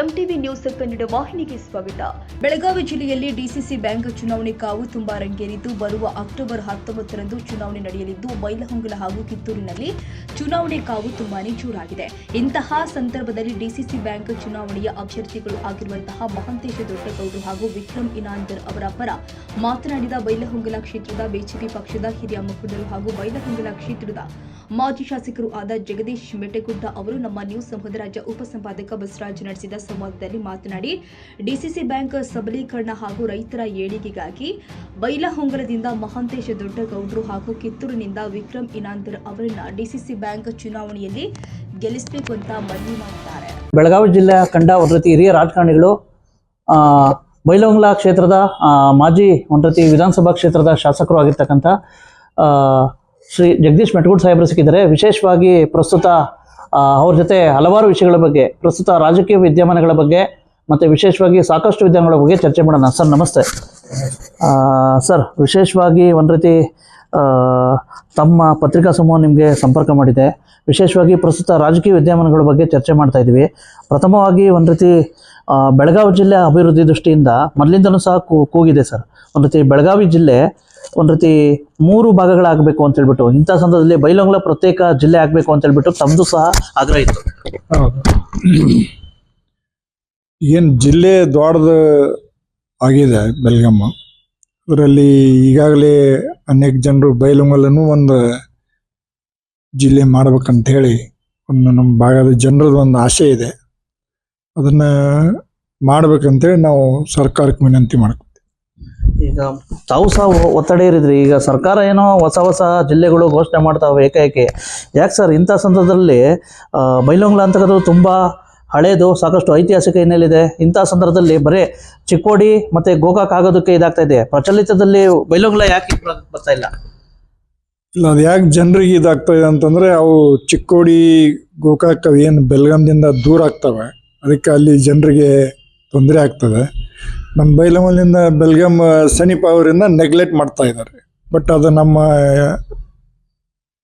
MTV news Kannada ವಾಹಿನಿಗೆ ಸ್ವಾಗತ. ಬೆಳಗಾವಿ ಜಿಲ್ಲೆಯಲ್ಲಿ ಡಿಸಿಸಿ ಬ್ಯಾಂಕ್ ಚುನಾವಣೆ ಕಾವು ತುಂಬಾ ರಂಗೇರಿದ್ದು, ಬರುವ ಅಕ್ಟೋಬರ್ ಹತ್ತೊಂಬತ್ತರಂದು ಚುನಾವಣೆ ನಡೆಯಲಿದ್ದು, ಬೈಲಹೊಂಗಲ ಹಾಗೂ ಕಿತ್ತೂರಿನಲ್ಲಿ ಚುನಾವಣೆ ಕಾವು ತುಂಬಾನೇ ಜೋರಾಗಿದೆ. ಇಂತಹ ಸಂದರ್ಭದಲ್ಲಿ ಡಿಸಿಸಿ ಬ್ಯಾಂಕ್ ಚುನಾವಣೆಯ ಅಭ್ಯರ್ಥಿಗಳು ಆಗಿರುವಂತಹ ಮಹಂತೇಶ ದೊಡ್ಡಗೌಡರು ಹಾಗೂ ವಿಕ್ರಮ್ ಇನಾಂದರ್ ಅವರ ಪರ ಮಾತನಾಡಿದ ಬೈಲಹೊಂಗಲ ಕ್ಷೇತ್ರದ ಬಿಜೆಪಿ ಪಕ್ಷದ ಹಿರಿಯ ಮುಖಂಡರು ಹಾಗೂ ಬೈಲಹೊಂಗಲ ಕ್ಷೇತ್ರದ ಮಾಜಿ ಶಾಸಕರು ಆದ ಜಗದೀಶ್ ಮೆಟೆಗುಡ್ಡ ಅವರು ನಮ್ಮ ನ್ಯೂಸ್ ಸಂಘದ ರಾಜ್ಯ ಉಪಸಂಪಾದಕ ಬಸವರಾಜ್ ನಡೆಸಿದ ಸಂವಾದದಲ್ಲಿ ಮಾತನಾಡಿ, ಡಿಸಿಸಿ ಬ್ಯಾಂಕ್ ಸಬಲೀಕರಣ ಹಾಗೂ ರೈತರ ಏಳಿಗೆಗಾಗಿ ಬೈಲಹೊಂಗಲದಿಂದ ಮಹಾಂತೇಶ ದೊಡ್ಡಗೌಡರು ಹಾಗೂ ಕಿತ್ತೂರಿನಿಂದ ವಿಕ್ರಮ್ ಇನಾಂದರ್ ಅವರನ್ನ ಡಿಸಿಸಿ ಬ್ಯಾಂಕ್ ಚುನಾವಣೆಯಲ್ಲಿ ಗೆಲ್ಲಿಸಬೇಕು ಅಂತ ಮನವಿ ಮಾಡಿದ್ದಾರೆ. ಬೆಳಗಾವಿ ಜಿಲ್ಲೆಯ ಕಂಡ ವೃತ್ತಿ ಹಿರಿಯ ರಾಜಕಾರಣಿಗಳು ಬೈಲಹೊಂಗಲ ಕ್ಷೇತ್ರದ ಮಾಜಿ ಒಂದ್ರತಿ ರೀತಿ ವಿಧಾನಸಭಾ ಕ್ಷೇತ್ರದ ಶಾಸಕರು ಆಗಿರ್ತಕ್ಕಂಥ ಶ್ರೀ ಜಗದೀಶ್ ಮೆಟಗೂಡ್ ಸಾಹೇಬರು ಸಿಕ್ಕಿದ್ದಾರೆ. ವಿಶೇಷವಾಗಿ ಪ್ರಸ್ತುತ ಅವ್ರ ಜೊತೆ ಹಲವಾರು ವಿಷಯಗಳ ಬಗ್ಗೆ, ಪ್ರಸ್ತುತ ರಾಜಕೀಯ ವಿದ್ಯಮಾನಗಳ ಬಗ್ಗೆ, ಮತ್ತು ವಿಶೇಷವಾಗಿ ಸಾಕಷ್ಟು ವಿದ್ಯಮಾನಗಳ ಬಗ್ಗೆ ಚರ್ಚೆ ಮಾಡೋಣ. ಸರ್, ನಮಸ್ತೆ. ಸರ್, ವಿಶೇಷವಾಗಿ ಒಂದು ರೀತಿ ತಮ್ಮ ಪತ್ರಿಕಾ ಸಮೂಹ ನಿಮಗೆ ಸಂಪರ್ಕ ಮಾಡಿದೆ. ವಿಶೇಷವಾಗಿ ಪ್ರಸ್ತುತ ರಾಜಕೀಯ ವಿದ್ಯಮಾನಗಳ ಬಗ್ಗೆ ಚರ್ಚೆ ಮಾಡ್ತಾ ಪ್ರಥಮವಾಗಿ ಒಂದು ರೀತಿ ಬೆಳಗಾವಿ ಜಿಲ್ಲೆ ಅಭಿವೃದ್ಧಿ ದೃಷ್ಟಿಯಿಂದ ಮೊದಲಿಂದನೂ ಸಹ ಕೂಗಿದೆ ಸರ್. ಒಂದು ರೀತಿ ಬೆಳಗಾವಿ ಜಿಲ್ಲೆ ಒಂದು ರೀತಿ ಮೂರು ಭಾಗಗಳಾಗಬೇಕು ಅಂತ ಹೇಳ್ಬಿಟ್ಟು. ಇಂಥ ಸಂದರ್ಭದಲ್ಲಿ ಬೈಲೊಂಗ್ಲ ಪ್ರತ್ಯೇಕ ಜಿಲ್ಲೆ ಆಗಬೇಕು ಅಂತ ಹೇಳ್ಬಿಟ್ಟು ತಮ್ಮದು ಸಹ ಆಗ್ರಹ ಇತ್ತು. ಏನು ಜಿಲ್ಲೆ ದೊಡ್ಡದು ಆಗಿದೆ ಬೆಲ್ಗಮ್ಮ ಅದರಲ್ಲಿ ಈಗಾಗಲೇ ಅನೇಕ ಜನರು ಬೈಲುಂಗಲನ್ನು ಒಂದು ಜಿಲ್ಲೆ ಮಾಡ್ಬೇಕಂತ ಹೇಳಿ ಒಂದು ನಮ್ಮ ಭಾಗದ ಜನರದ್ದು ಒಂದು ಆಸೆ ಇದೆ. ಅದನ್ನ ಮಾಡ್ಬೇಕಂತೇಳಿ ನಾವು ಸರ್ಕಾರಕ್ಕೆ ವಿನಂತಿ ಮಾಡ್ತೀವಿ ಈಗ ತಾವು ಸಹ ಒತ್ತಡ ಇರಿದ್ರಿ ಈಗ ಸರ್ಕಾರ ಏನೋ ಹೊಸ ಹೊಸ ಜಿಲ್ಲೆಗಳು ಘೋಷಣೆ ಮಾಡ್ತಾವೆ ಏಕೈಕೆ ಯಾಕೆ ಸರ್ ಇಂಥ ಸಂದರ್ಭದಲ್ಲಿ ಮೈಲೊಂಗ್ಲ ಅಂತಕ್ಕಂಥದ್ದು ತುಂಬ ಹಳೇದು, ಸಾಕಷ್ಟು ಐತಿಹಾಸಿಕ ಹಿನ್ನೆಲೆ ಇಂಥ ಸಂದರ್ಭದಲ್ಲಿ ಬರೀ ಚಿಕ್ಕೋಡಿ ಮತ್ತು ಗೋಕಾಕ್ ಆಗೋದಕ್ಕೆ ಇದಾಗ್ತಾ ಇದೆ. ಪ್ರಚಲಿತದಲ್ಲಿ ಬೈಲೊಂಗ್ಲ ಯಾಕೆ ಬರ್ತಾ ಇಲ್ಲ? ಇಲ್ಲ, ಅದು ಯಾಕೆ ಜನರಿಗೆ ಇದಾಗ್ತಾ ಇದೆ ಅಂತಂದರೆ, ಅವು ಚಿಕ್ಕೋಡಿ, ಗೋಕಾಕ್ ಏನು ಬೆಲ್ಗಾಂದಿಂದ ದೂರ ಆಗ್ತವೆ. ಅದಕ್ಕೆ ಅಲ್ಲಿ ಜನರಿಗೆ ತೊಂದರೆ ಆಗ್ತದೆ. ನಮ್ಮ ಬೈಲಮಲ್ಲಿಂದ ಬೆಲ್ಗಮ್ ಸನಿಪ ಅವರಿಂದ ನೆಗ್ಲೆಕ್ಟ್ ಮಾಡ್ತಾ ಇದ್ದಾರೆ. ಬಟ್ ಅದು ನಮ್ಮ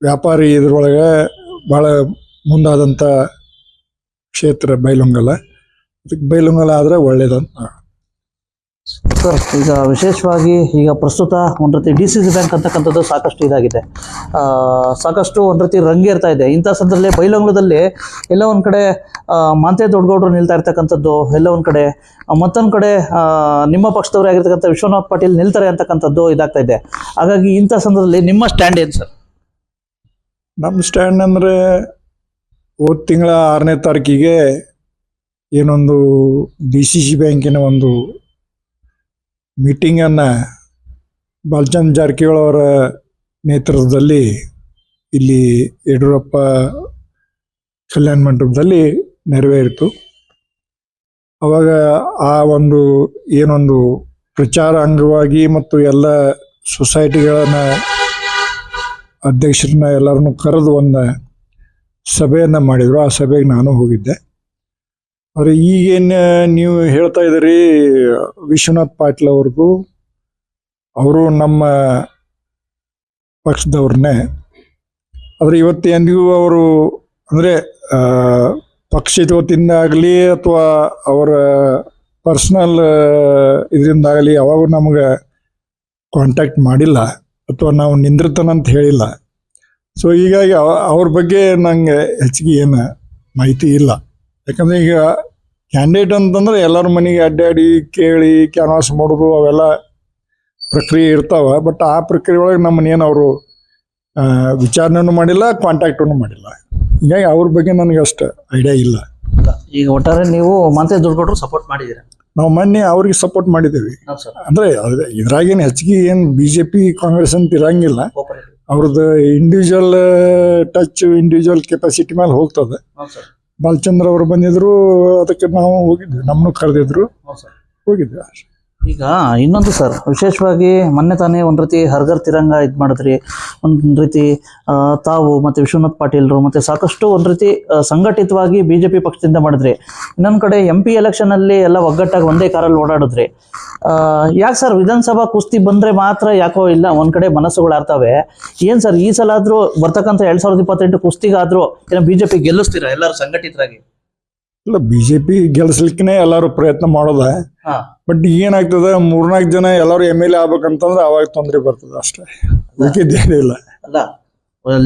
ವ್ಯಾಪಾರಿ ಇದ್ರೊಳಗೆ ಭಾಳ ಮುಂದಾದಂಥ ಕ್ಷೇತ್ರ ಬೈಲೊಂಗಲ. ಅದಕ್ಕೆ ಬೈಲೊಂಗಲ ಆದರೆ ಒಳ್ಳೇದಂತ ಸರ್ ಈಗ ವಿಶೇಷವಾಗಿ ಈಗ ಪ್ರಸ್ತುತ ಒಂದು ರೀತಿ ಡಿ ಸಿ ಸಿ ಬ್ಯಾಂಕ್ ಅಂತಕ್ಕಂಥದ್ದು ಸಾಕಷ್ಟು ಇದಾಗಿದೆ. ಸಾಕಷ್ಟು ಒಂದು ರೀತಿ ರಂಗೇರ್ತಾ ಇದೆ. ಇಂಥ ಸಂದರ್ಭದಲ್ಲಿ ಬೈಲಂಗ್ಲದಲ್ಲಿ ಎಲ್ಲ ಒಂದು ಕಡೆ ಮಾಂತೆ ದೊಡ್ಡಗೌಡರು ನಿಲ್ತಾ ಇರ್ತಕ್ಕಂಥದ್ದು, ಎಲ್ಲ ಒಂದು ಕಡೆ ಮತ್ತೊಂದು ಕಡೆ ನಿಮ್ಮ ಪಕ್ಷದವರೇ ಆಗಿರ್ತಕ್ಕಂಥ ವಿಶ್ವನಾಥ್ ಪಾಟೀಲ್ ನಿಲ್ತಾರೆ ಅಂತಕ್ಕಂಥದ್ದು ಇದಾಗ್ತಾ ಇದೆ. ಹಾಗಾಗಿ ಇಂಥ ಸಂದರ್ಭದಲ್ಲಿ ನಿಮ್ಮ ಸ್ಟ್ಯಾಂಡ್ ಏನು ಸರ್? ನಮ್ಮ ಸ್ಟ್ಯಾಂಡ್ ಅಂದರೆ ಹೋದ ತಿಂಗಳ ಆರನೇ ತಾರೀಕಿಗೆ ಏನೊಂದು ಡಿ ಸಿ ಸಿ ಬ್ಯಾಂಕಿನ ಒಂದು ಮೀಟಿಂಗನ್ನು ಬಾಲಚಂದ್ ಜಾರಕಿಹೊಳಿ ಅವರ ನೇತೃತ್ವದಲ್ಲಿ ಇಲ್ಲಿ ಯಡಿಯೂರಪ್ಪ ಕಲ್ಯಾಣ ಮಂಟಪದಲ್ಲಿ ನೆರವೇರಿತು. ಅವಾಗ ಆ ಒಂದು ಏನೊಂದು ಪ್ರಚಾರ ಅಂಗವಾಗಿ ಮತ್ತು ಎಲ್ಲ ಸೊಸೈಟಿಗಳನ್ನು ಅಧ್ಯಕ್ಷರನ್ನ ಎಲ್ಲರನ್ನು ಕರೆದು ಒಂದು ಸಭೆಯನ್ನು ಮಾಡಿದರು. ಆ ಸಭೆಗೆ ನಾನು ಹೋಗಿದ್ದೆ. ಆದರೆ ಈಗೇನು ನೀವು ಹೇಳ್ತಾ ಇದ್ದೀರಿ, ವಿಶ್ವನಾಥ್ ಪಾಟೀಲ್ ಅವ್ರದ್ದು ಅವರು ನಮ್ಮ ಪಕ್ಷದವ್ರನ್ನೇ ಆದರೆ ಇವತ್ತು ಎಂದಿಗೂ ಅವರು, ಅಂದರೆ ಪಕ್ಷ ವತಿಯಿಂದ ಅಥವಾ ಅವರ ಪರ್ಸ್ನಲ್ ಇದರಿಂದಾಗಲಿ ಅವಾಗ ನಮ್ಗೆ ಕಾಂಟ್ಯಾಕ್ಟ್ ಮಾಡಿಲ್ಲ ಅಥವಾ ನಾವು ನಿಂದಿರ್ತಾನಂತ ಹೇಳಿಲ್ಲ. ಸೊ ಹೀಗಾಗಿ ಅವ- ಅವ್ರ ಬಗ್ಗೆ ನಂಗೆ ಹೆಚ್ಚಿಗೆ ಏನು ಮಾಹಿತಿ ಇಲ್ಲ. ಯಾಕಂದ್ರೆ ಈಗ ಕ್ಯಾಂಡಿಡೇಟ್ ಅಂತಂದ್ರೆ ಎಲ್ಲರ ಮನೆಗೆ ಅಡ್ಡಾಡಿ ಕೇಳಿ ಕ್ಯಾನ್ವಾಸ್ ಮಾಡೋದು ಅವೆಲ್ಲ ಪ್ರಕ್ರಿಯೆ ಇರ್ತಾವ ಬಟ್ ಆ ಪ್ರಕ್ರಿಯೆ ಒಳಗೆ ನಮ್ಮನ್ನೇನು ಅವರು ವಿಚಾರಣೆನೂ ಮಾಡಿಲ್ಲ ಕಾಂಟ್ಯಾಕ್ಟನ್ನು ಮಾಡಿಲ್ಲ. ಹೀಗಾಗಿ ಅವ್ರ ಬಗ್ಗೆ ನನಗೆ ಅಷ್ಟು ಐಡಿಯಾ ಇಲ್ಲ. ಈಗ ಒಟ್ಟಾರೆ ನೀವು ಮತ್ತೆ ದುಡ್ಡು ಕೊಟ್ಟರು ಸಪೋರ್ಟ್ ಮಾಡಿದ್ದೀರಾ ನಾವು ಮೊನ್ನೆ ಅವ್ರಿಗೆ ಸಪೋರ್ಟ್ ಮಾಡಿದ್ದೇವೆ. ಅಂದ್ರೆ ಅದ್- ಇದ್ರಾಗೇನು ಹೆಚ್ಚಿಗೆ ಏನು ಬಿ ಜೆ ಪಿ ಕಾಂಗ್ರೆಸ್ ಅಂತ ಇರಂಗಿಲ್ಲ. ಅವ್ರದ್ದು ಇಂಡಿವಿಜುವಲ್ ಟಚ್ ಇಂಡಿವಿಜುವಲ್ ಕೆಪಾಸಿಟಿ ಮೇಲೆ ಹೋಗ್ತದೆ. ಬಾಲಚಂದ್ರ ಅವರು ಬಂದಿದ್ರು ಅದಕ್ಕೆ ನಾವು ಹೋಗಿದ್ವಿ. ನಮ್ಮನ್ನು ಕರೆದಿದ್ರು. ಹೋಗಿದ್ವಿ. ಅಷ್ಟೇ. ಈಗ ಇನ್ನೊಂದು ಸರ್ ವಿಶೇಷವಾಗಿ ಮೊನ್ನೆ ತಾನೇ ಒಂದು ರೀತಿ ಹರ್ಗರ್ ತಿರಂಗ ಇದು ಮಾಡಿದ್ರಿ. ಒಂದು ರೀತಿ ತಾವು ಮತ್ತು ವಿಶ್ವನಾಥ್ ಪಾಟೀಲ್ರು ಮತ್ತು ಸಾಕಷ್ಟು ಒಂದು ರೀತಿ ಸಂಘಟಿತವಾಗಿ ಬಿ ಜೆ ಪಿ ಪಕ್ಷದಿಂದ ಮಾಡಿದ್ರಿ. ಇನ್ನೊಂದು ಕಡೆ ಎಂ ಪಿ ಎಲೆಕ್ಷನಲ್ಲಿ ಎಲ್ಲ ಒಗ್ಗಟ್ಟಾಗಿ ಒಂದೇ ಕಾರಲ್ಲಿ ಓಡಾಡಿದ್ರಿ. ಯಾಕೆ ಸರ್ ವಿಧಾನಸಭಾ ಕುಸ್ತಿ ಬಂದರೆ ಮಾತ್ರ ಯಾಕೋ ಇಲ್ಲ, ಒಂದು ಕಡೆ ಮನಸ್ಸುಗಳು ಆರ್ತವೆ. ಏನು ಸರ್ ಈ ಸಲ ಆದರೂ ಬರ್ತಕ್ಕಂಥ ಎರಡು ಸಾವಿರದ ಇಪ್ಪತ್ತೆಂಟು ಕುಸ್ತಿಗಾದರೂ ಏನೋ ಬಿ ಜೆ ಪಿ ಗೆಲ್ಲಿಸ್ತೀರಾ ಎಲ್ಲರೂ ಸಂಘಟಿತರಾಗಿ? ಇಲ್ಲ ಬಿಜೆಪಿ ಗೆಲ್ಸ್ಲಿಕ್ಕೆ ಎಲ್ಲರೂ ಪ್ರಯತ್ನ ಮಾಡೋದ. ಬಟ್ ಏನಾಗ್ತದ ಮೂರ್ನಾಲ್ಕು ಜನ ಎಲ್ಲರೂ ಎಂ ಎಲ್ ಎ ಆಗ್ಬೇಕಂತಂದ್ರೆ ಅವಾಗ ತೊಂದರೆ ಬರ್ತದ ಅಷ್ಟೇ. ಇಲ್ಲ. ಅಲ್ಲ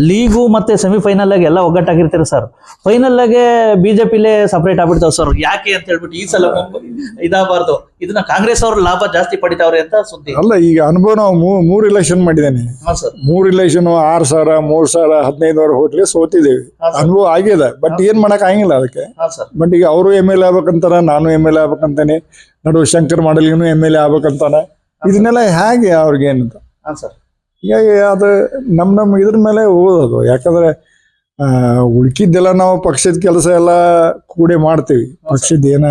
ಲೀಗು ಮತ್ತೆ ಸೆಮಿಫೈನಲ್ ಆಗಿ ಎಲ್ಲ ಒಗ್ಗಟ್ಟಾಗಿರ್ತಾರೆ ಸರ್ ಫೈನಲ್ ಆಗಿ ಬಿಜೆಪಿಲೇ ಸಪರೇಟ್ ಆಗ್ಬಿಡ್ತಾವ ಸರ್ ಯಾಕೆ ಅಂತ ಹೇಳ್ಬಿಟ್ಟು ಈ ಸಲ ಇದಾಗಬಾರ್ದು. ಇದನ್ನ ಕಾಂಗ್ರೆಸ್ ಅವ್ರ ಲಾಭ ಜಾಸ್ತಿ ಪಡಿತಾವ್ರೆ ಅಂತ ಸುದ್ದಿ. ಅಲ್ಲ ಈಗ ಅನುಭವ ನಾವು ಮೂರ್ ಇಲೆಕ್ಷನ್ ಮಾಡಿದ್ದೇನೆ. ಮೂರ್ ಸರ್ ಮೂರು ಇಲೆಕ್ಷನ್ ಆರ್ ಸಾವಿರ ಮೂರ್ ಸಾವಿರ ಹದಿನೈದು ಸಾವಿರ ಹೋಟ್ಲಿ ಸೋತಿದ್ದೇವೆ. ಅನುಭವ ಆಗಿದೆ. ಬಟ್ ಏನ್ ಮಾಡಕ್ ಆಗಿಲ್ಲ ಅದಕ್ಕೆ. ಬಟ್ ಈಗ ಅವರು ಎಂ ಎಲ್ ಎ ಆಗ್ಬೇಕಂತಾರ ನಾನು ಎಂ ಎಲ್ ಎ ಆಗ್ಬೇಕಂತಾನೆ ನಡು ಶಂಕರ್ ಮಾಡಲಿಗೂ ಎಂ ಎಲ್ ಎ ಆಗ್ಬೇಕಂತಾನೆ. ಇದನ್ನೆಲ್ಲ ಹೇಗೆ ಅವ್ರಿಗೆ ಏನಂತ ಸರ್ ಹೀಗಾಗಿ ಅದು ನಮ್ಮ ನಮ್ಮ ಇದ್ರ ಮೇಲೆ ಓದೋದು ಯಾಕಂದ್ರೆ ಉಳ್ಕಿದ್ದೆಲ್ಲ ನಾವು ಪಕ್ಷದ ಕೆಲಸ ಎಲ್ಲ ಕೂಡಿ ಮಾಡ್ತೀವಿ. ಪಕ್ಷದ ಏನ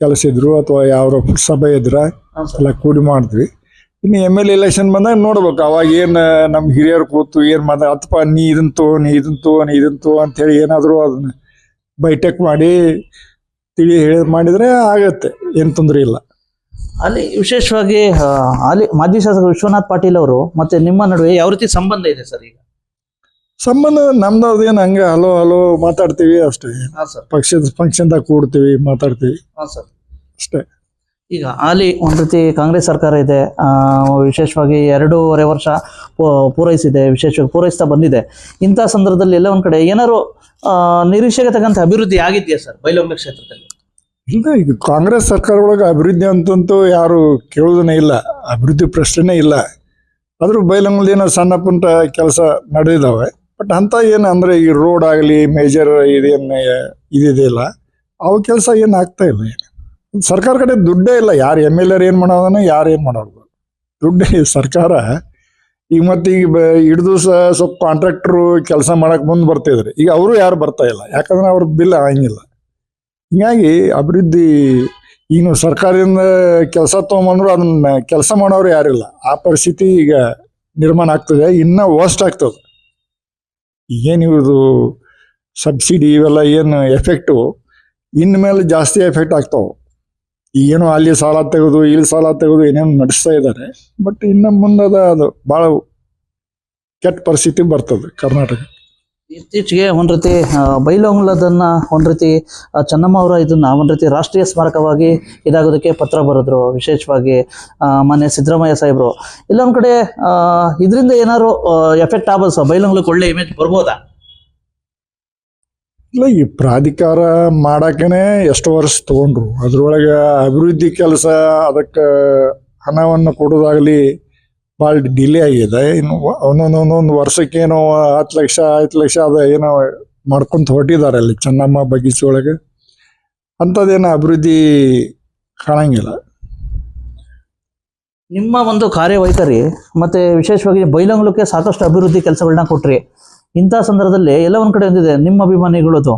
ಕೆಲಸ ಇದ್ರು ಅಥವಾ ಯಾವ ಸಭೆ ಇದ್ರ ಎಲ್ಲ ಕೂಡಿ ಮಾಡ್ತೀವಿ. ಇನ್ನು ಎಂ ಎಲ್ ಎಲೆಕ್ಷನ್ ಬಂದಾಗ ನೋಡ್ಬೇಕು, ಅವಾಗ ಏನು ನಮ್ಮ ಹಿರಿಯರು ಕೂತು ಏನು ಮಾತಾ ಅಥ್ಪ ನೀ ಇದನ್ನು ತೋ ನೀ ಇದನ್ನು ತೋ ನೀ ಇದನ್ನು ತೋ ಅಂತ ಹೇಳಿ ಏನಾದ್ರು ಅದನ್ನ ಬೈಟೆಕ್ ಮಾಡಿ ತಿಳಿ ಹೇಳಿ ಮಾಡಿದ್ರೆ ಆಗತ್ತೆ, ಏನು ತೊಂದರೆ ಇಲ್ಲ. ಅಲ್ಲಿ ವಿಶೇಷವಾಗಿ ಅಲ್ಲಿ ಮಾಜಿ ಶಾಸಕ ವಿಶ್ವನಾಥ್ ಪಾಟೀಲ್ ಅವರು ಮತ್ತೆ ನಿಮ್ಮ ನಡುವೆ ಯಾವ ರೀತಿ ಸಂಬಂಧ ಇದೆ ಸರ್ ಈಗ? ಸಂಬಂಧ ನಮ್ದು ಏನು ಹಂಗೆ ಹಲೋ ಹಲೋ ಮಾತಾಡ್ತೀವಿ ಅಷ್ಟೇ. ಹಾ ಸರ್. ಪಕ್ಷದ ಫಂಕ್ಷನ್ದಾಗ ಕೂಡ್ತೀವಿ ಮಾತಾಡ್ತೀವಿ. ಹಾ ಸರ್. ಅಷ್ಟೇ. ಈಗ ಹಾಲಿ ಒಂದ್ ರೀತಿ ಕಾಂಗ್ರೆಸ್ ಸರ್ಕಾರ ಇದೆ ಆ, ವಿಶೇಷವಾಗಿ ಎರಡೂವರೆ ವರ್ಷ ಪೂರೈಸಿದೆ ವಿಶೇಷವಾಗಿ ಪೂರೈಸ್ತಾ ಬಂದಿದೆ. ಇಂಥ ಸಂದರ್ಭದಲ್ಲಿ ಎಲ್ಲ ಒಂದ್ ಕಡೆ ಏನಾರು ನಿರೀಕ್ಷೆಗೆ ತಕ್ಕಂತ ಅಭಿವೃದ್ಧಿ ಆಗಿದೆಯಾ ಸರ್ ಬೈಲೊಮ್ಮೆ ಕ್ಷೇತ್ರದಲ್ಲಿ? ಇಲ್ಲ, ಈಗ ಕಾಂಗ್ರೆಸ್ ಸರ್ಕಾರ ಒಳಗೆ ಅಭಿವೃದ್ಧಿ ಅಂತಂತೂ ಯಾರು ಕೇಳೋದನ್ನೇ ಇಲ್ಲ, ಅಭಿವೃದ್ಧಿ ಪ್ರಶ್ನೆನೇ ಇಲ್ಲ. ಆದರೂ ಬೈಲಂಗಲ್ ಏನೋ ಸಣ್ಣ ಪುಟ್ಟ ಕೆಲಸ ನಡೆದಿದ್ದಾವೆ ಬಟ್ ಅಂತ ಏನು ಅಂದ್ರೆ ಈ ರೋಡ್ ಆಗಲಿ, ಮೇಜರ್ ಇದೇನು ಇದಿದೆಯಲ್ಲ ಅವ ಕೆಲಸ ಏನು ಆಗ್ತಾ ಇಲ್ಲ ಏನು. ಸರ್ಕಾರ ಕಡೆ ದುಡ್ಡೇ ಇಲ್ಲ, ಯಾರು ಎಂ ಎಲ್ ಎರ್ ಏನು ಮಾಡೋದನ್ನ ಯಾರು ಏನು ಮಾಡೋದು. ದುಡ್ಡೇ ಸರ್ಕಾರ ಈಗ ಮತ್ತೆ ಈಗ ಹಿಡಿದು ಸ್ವಲ್ಪ ಕಾಂಟ್ರಾಕ್ಟ್ರು ಕೆಲಸ ಮಾಡಕ್ಕೆ ಮುಂದೆ ಬರ್ತಿದ್ರು. ಈಗ ಅವರು ಯಾರು ಬರ್ತಾ ಇಲ್ಲ, ಯಾಕಂದ್ರೆ ಅವ್ರ ಬಿಲ್ ಆಗಂಗಿಲ್ಲ. ಹಿಂಗಾಗಿ ಅಭಿವೃದ್ಧಿ ಈಗ ಸರ್ಕಾರದಿಂದ ಕೆಲಸ ತೊಗೊಂಬಂದ್ರು ಅದನ್ನ ಕೆಲಸ ಮಾಡೋರು ಯಾರಿಲ್ಲ. ಆ ಪರಿಸ್ಥಿತಿ ಈಗ ನಿರ್ಮಾಣ ಆಗ್ತದೆ. ಇನ್ನ ವರ್ಸ್ಟ್ ಆಗ್ತದೆ. ಏನು ಇವ್ರದು ಸಬ್ಸಿಡಿ ಇವೆಲ್ಲ ಏನು ಎಫೆಕ್ಟು ಇನ್ನು ಮೇಲೆ ಜಾಸ್ತಿ ಎಫೆಕ್ಟ್ ಆಗ್ತಾವೆ. ಏನು ಅಲ್ಲಿ ಸಾಲ ತೆಗೆದು, ಇಲ್ಲಿ ಸಾಲ ತೆಗೆದು ಏನೇನು ನಡೆಸ್ತಾ ಇದ್ದಾರೆ ಬಟ್ ಇನ್ನು ಮುಂದದ ಅದು ಭಾಳ ಕೆಟ್ಟ ಪರಿಸ್ಥಿತಿ ಬರ್ತದೆ ಕರ್ನಾಟಕ. ಇತ್ತೀಚೆಗೆ ಒಂದು ರೀತಿ ಆ, ಒಂದು ರೀತಿ ಚೆನ್ನಮ್ಮ ಅವರ ಇದನ್ನ ಒಂದು ರೀತಿ ರಾಷ್ಟ್ರೀಯ ಸ್ಮಾರಕವಾಗಿ ಇದಾಗೋದಕ್ಕೆ ಪತ್ರ ಬರೆದ್ರು ವಿಶೇಷವಾಗಿ ಮಾನ್ಯ ಸಿದ್ದರಾಮಯ್ಯ ಸಾಹೇಬರು. ಇಲ್ಲೊಂದ್ ಕಡೆ ಇದರಿಂದ ಏನಾದ್ರು ಎಫೆಕ್ಟ್ ಆಗ್ಬೋದು ಸರ್? ಬೈಲಹೊಂಗಲಕ್ಕೆ ಒಳ್ಳೆ ಇಮೇಜ್ ಬರ್ಬೋದಾ? ಇಲ್ಲ ಈ ಪ್ರಾಧಿಕಾರ ಮಾಡಕ್ಕೇನೆ ಎಷ್ಟು ವರ್ಷ ತಗೊಂಡ್ರು. ಅದ್ರೊಳಗೆ ಅಭಿವೃದ್ಧಿ ಕೆಲಸ ಅದಕ್ಕೆ ಹಣವನ್ನು ಕೊಡೋದಾಗಲಿ ಭಾಳ ಡಿಲೇ ಆಗಿದೆ. ಇನ್ನು ಒಂದೊಂದು ಒಂದೊಂದು ವರ್ಷಕ್ಕೇನೋ ಹತ್ತು ಲಕ್ಷ ಐದು ಲಕ್ಷ ಅದ ಏನೋ ಮಾಡ್ಕೊಂತ ಹೊರಟಿದ್ದಾರೆ ಅಲ್ಲಿ ಚೆನ್ನಮ್ಮ ಬಗೀಚೆ ಒಳಗೆ. ಅಂಥದ್ದೇನೋ ಅಭಿವೃದ್ಧಿ ಕಾಣಂಗಿಲ್ಲ. ನಿಮ್ಮ ಒಂದು ಕಾರ್ಯವೈಖರಿ ಮತ್ತೆ ವಿಶೇಷವಾಗಿ ಬೈಲಂಗ್ಲಕ್ಕೆ ಸಾಕಷ್ಟು ಅಭಿವೃದ್ಧಿ ಕೆಲಸಗಳನ್ನ ಕೊಟ್ರಿ. ಇಂಥ ಸಂದರ್ಭದಲ್ಲಿ ಎಲ್ಲ ಒಂದ್ ಕಡೆ ಒಂದಿದೆ ನಿಮ್ಮ ಅಭಿಮಾನಿಗಳದು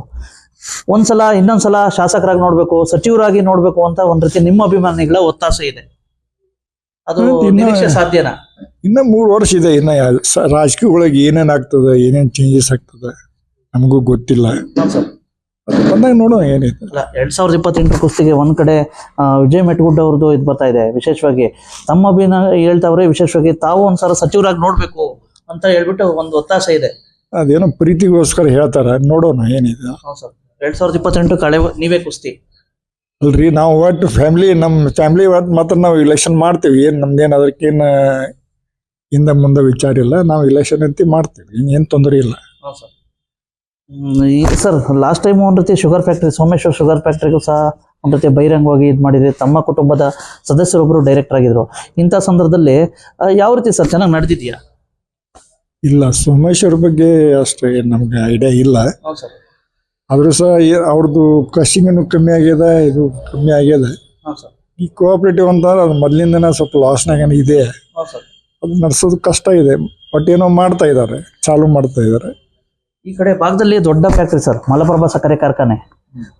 ಒಂದ್ಸಲ ಇನ್ನೊಂದ್ಸಲ ಶಾಸಕರಾಗಿ ನೋಡ್ಬೇಕು ಸಚಿವರಾಗಿ ನೋಡ್ಬೇಕು ಅಂತ ಒಂದ್ ರೀತಿ ನಿಮ್ಮ ಅಭಿಮಾನಿಗಳ ಒತ್ತಾಸೆ ಇದೆ. ಅದು ನಿರೀಕ್ಷೆ ಸಾಧ್ಯನಾ? ಇನ್ನು ಮೂರು ವರ್ಷ ಇದೆ ಇನ್ನು ರಾಜಕೀಯ ಒಳಗೆ ಏನೇನು ಆಗ್ತದೆ ಏನೇನು ಚೇಂಜಸ್ ಆಗ್ತದೆ ನಮಗೂ ಗೊತ್ತಿಲ್ಲ. ಬಂದಾಗ ನೋಡೋಣ ಏನಿದೆ ಎರಡ್ ಸಾವಿರದ ಇಪ್ಪತ್ತೆಂಟು ಕುಸ್ತಿಗೆ ಒಂದ್ ಕಡೆ ವಿಜಯ್ ಮೆಟ್ಗುಡ್ ಅವ್ರದ್ದು ಇದು ಬರ್ತಾ ಇದೆ ವಿಶೇಷವಾಗಿ ತಮ್ಮ ಅಭಿನ ಹೇಳ್ತಾವ್ರೆ ವಿಶೇಷವಾಗಿ ತಾವು ಒಂದ್ಸಲ ಸಚಿವರಾಗಿ ನೋಡ್ಬೇಕು ಅಂತ ಹೇಳ್ಬಿಟ್ಟು ಒಂದು ಒತ್ತಾಸೆ ಇದೆ. ಅದೇನೋ ಪ್ರೀತಿಗೋಸ್ಕರ ಹೇಳ್ತಾರ ನೋಡೋಣ ಏನಿದೆ. ಹೌದು ಸರ್. ಎರಡ್ ಸಾವಿರದ ಇಪ್ಪತ್ತೆಂಟು ಕಳೆ ನೀವೇ ಕುಸ್ತಿ. ಅಲ್ರಿ ನಾವು ಒಟ್ಟು ಫ್ಯಾಮಿಲಿ ನಮ್ಮ ಫ್ಯಾಮಿಲಿ ಒಟ್ಟು ಮಾತ್ರ ನಾವು ಇಲೆಕ್ಷನ್ ಮಾಡ್ತೀವಿ ಏನು ನಮ್ದೇನು ಅದಕ್ಕೇನು ಹಿಂದೆ ಮುಂದೆ ವಿಚಾರ ಇಲ್ಲ ನಾವು ಇಲೆಕ್ಷನ್ ಅಂತ ಮಾಡ್ತೀವಿ ಏನು ತೊಂದರೆ ಇಲ್ಲ. ಹೌದು ಸರ್. ಸರ್ ಲಾಸ್ಟ್ ಟೈಮ್ ಒಂದು ರೀತಿ ಶುಗರ್ ಫ್ಯಾಕ್ಟ್ರಿ ಸೋಮೇಶ್ವರ್ ಶುಗರ್ ಫ್ಯಾಕ್ಟ್ರಿಗೂ ಸಹ ಒಂದು ರೀತಿ ಬಹಿರಂಗವಾಗಿ ಇದು ಮಾಡಿದ್ರಿ ತಮ್ಮ ಕುಟುಂಬದ ಸದಸ್ಯರೊಬ್ಬರು ಡೈರೆಕ್ಟರ್ ಆಗಿದ್ರು. ಇಂಥ ಸಂದರ್ಭದಲ್ಲಿ ಆ, ಯಾವ ರೀತಿ ಸರ್ ಚೆನ್ನಾಗಿ ನಡೆದಿದೆಯಾ? ಇಲ್ಲ ಸೋಮೇಶ್ವರ್ ಬಗ್ಗೆ ಅಷ್ಟು ನಮಗೆ ಐಡಿಯಾ ಇಲ್ಲ. ಹೌದು ಸರ್. ಆದ್ರೂ ಸಹ ಏ- ಅವ್ರದ್ದು ಕ್ರಷಿಂಗನು ಕಮ್ಮಿ ಆಗ್ಯದ ಇದು ಕಮ್ಮಿ ಆಗ್ಯದ ಹೌದು ಸರ್. ಈ ಕೋಆಪರೇಟಿವ್ ಅಂತಂದ್ರೆ ಅದು ಮೊದಲಿಂದನೇ ಸ್ವಲ್ಪ ಲಾಸ್ನಾಗ ಇದೆ. ಹೌದು ಸರ್. ನಡೆಸೋದು ಕಷ್ಟ ಇದೆ ಬಟ್ ಏನೋ ಮಾಡ್ತಾ ಇದ್ದಾರೆ ಚಾಲು ಮಾಡ್ತಾ ಇದ್ದಾರೆ. ಈ ಕಡೆ ಭಾಗದಲ್ಲಿ ದೊಡ್ಡ ಫ್ಯಾಕ್ಟ್ರಿ ಸರ್ ಮಲಪ್ರಭಾ ಸಕ್ಕರೆ ಕಾರ್ಖಾನೆ.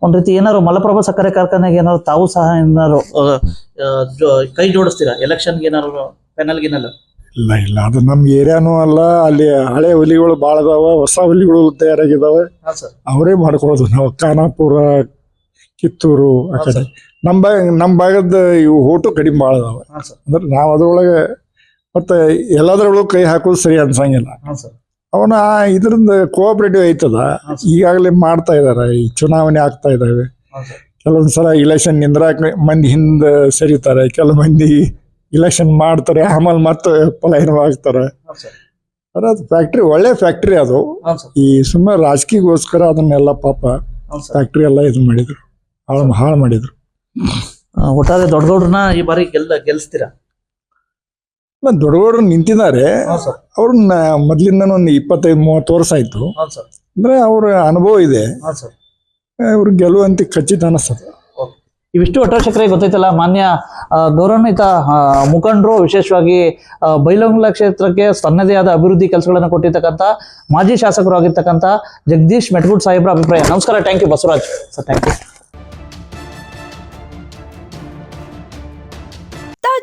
ಒಂದ್ ರೀತಿ ಏನಾದ್ರು ಮಲಪ್ರಭಾ ಸಕ್ಕರೆ ಕಾರ್ಖಾನೆಗೆ ಏನಾದ್ರು ತಾವು ಸಹ ಏನಾದ್ರು ಕೈ ಜೋಡಿಸ್ತೀರಾ? ಎಲೆಕ್ಷನ್ ಏನಾದ್ರು ಪೆನಲ್ ಗಿನಲ್ ಇಲ್ಲ ಇಲ್ಲ ಅದು ನಮ್ಮ ಏರಿಯಾನೂ ಅಲ್ಲ ಅಲ್ಲಿ ಹಳೆ ಹುಲಿಗಳು ಬಾಳ ಅದಾವ ಹೊಸ ಹುಲಿಗಳು ತಯಾರಾಗಿದಾವೆ. ಅವರೇ ಮಾಡ್ಕೊಳ್ಳೋದು ನಾವು ಖಾನಾಪುರ ಕಿತ್ತೂರು ಆ ಕಡೆ. ನಮ್ಮ ಭಾಗ ನಮ್ಮ ಭಾಗದ ಇವು ಓಟು ಕಡಿಮೆ ಭಾಳ ಅದಾವೆ ಅಂದ್ರೆ ನಾವು ಅದ್ರೊಳಗೆ ಮತ್ತೆ ಎಲ್ಲದರೊಳಗೆ ಕೈ ಹಾಕೋದು ಸರಿ ಅನ್ಸಂಗಿಲ್ಲ. ಅವನ ಇದರಿಂದ ಕೋಆಪರೇಟಿವ್ ಐತದ ಈಗಾಗಲೇ ಮಾಡ್ತಾ ಇದಾರೆ ಈ ಚುನಾವಣೆ ಆಗ್ತಾ ಇದಾವೆ. ಕೆಲವೊಂದ್ಸಲ ಇಲೆಕ್ಷನ್ ನಿಂದ್ರಾಕ ಮಂದಿ ಹಿಂದೆ ಸರಿತಾರೆ ಕೆಲವು ಮಂದಿ ಇಲೆಕ್ಷನ್ ಮಾಡ್ತಾರೆ ಆಮೇಲೆ ಮತ್ತೆ ಪಲಾಯನವಾಗ್ತಾರೆ ಅದು ಫ್ಯಾಕ್ಟ್ರಿ ಒಳ್ಳೆ ಫ್ಯಾಕ್ಟ್ರಿ ಅದು. ಈ ಸುಮ್ಮನೆ ರಾಜಕೀಯಗೋಸ್ಕರ ಅದನ್ನೆಲ್ಲ ಪಾಪ ಫ್ಯಾಕ್ಟ್ರಿ ಎಲ್ಲ ಇದು ಮಾಡಿದ್ರು. ಹಾಳು ಹಾಳು ಮಾಡಿದ್ರು. ಒಟ್ಟಾರೆ ದೊಡ್ಡ ದೊಡ್ಡನ ಈ ಬಾರಿ ಗೆಲ್ಲ ಗೆಲ್ಸ್ತೀರಾ? ಮತ್ತೆ ದೊಡ್ಡಗೌಡರು ನಿಂತಿದ್ದಾರೆ. ಅವ್ರ ಅವ್ರನ್ನ ಮೊದ್ಲಿಂದ ಒಂದು ಇಪ್ಪತ್ತೈದು ಮೂವತ್ತು ವರ್ಷ ಆಯ್ತು. ಅಂದ್ರೆ ಅವ್ರ ಅನುಭವ ಇದೆ. ಅವ್ರ ಸರ್. ಅಂತ ಗೆಲ್ಲುವಂತ ಖಚಿತ ಅನಿಸ್ತದೆ ಇವಿಷ್ಟು ಒಟ್ಟಾಶಕರೇ ಗೊತ್ತೈತಲ್ಲ ಮಾನ್ಯ ಗೌರವಾನ್ವಿತ ಮುಖಂಡರು ವಿಶೇಷವಾಗಿ ಬೈಲಂಗ್ಲಾ ಕ್ಷೇತ್ರಕ್ಕೆ ತನ್ನದೇ ಆದ ಅಭಿವೃದ್ಧಿ ಕೆಲಸಗಳನ್ನು ಕೊಟ್ಟಿರ್ತಕ್ಕಂಥ ಮಾಜಿ ಶಾಸಕರು ಆಗಿರ್ತಕ್ಕಂಥ ಜಗದೀಶ್ ಮೆಟ್ಗುಡ್ ಸಾಹೇಬ್ರ ಅಭಿಪ್ರಾಯ. ನಮಸ್ಕಾರ thank you Basavaraj. Sir thank you